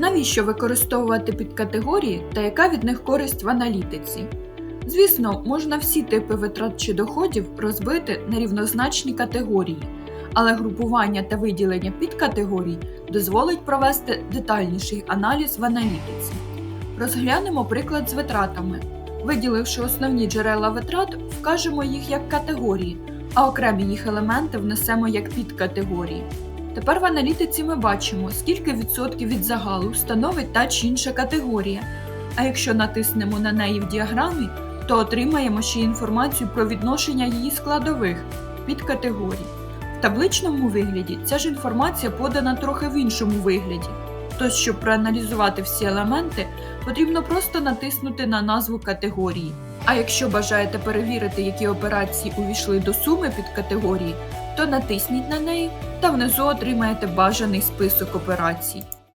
Навіщо використовувати підкатегорії та яка від них користь в аналітиці? Звісно, можна всі типи витрат чи доходів розбити на рівнозначні категорії, але групування та виділення підкатегорій дозволить провести детальніший аналіз в аналітиці. Розглянемо приклад з витратами. Виділивши основні джерела витрат, вкажемо їх як категорії, а окремі їх елементи внесемо як підкатегорії. Тепер в аналітиці ми бачимо, скільки відсотків від загалу становить та чи інша категорія. А якщо натиснемо на неї в діаграмі, то отримаємо ще інформацію про відношення її складових підкатегорій. В табличному вигляді ця ж інформація подана трохи в іншому вигляді. Тож, щоб проаналізувати всі елементи, потрібно просто натиснути на назву категорії. А якщо бажаєте перевірити, які операції увійшли до суми під категорії, то натисніть на неї та внизу отримаєте бажаний список операцій.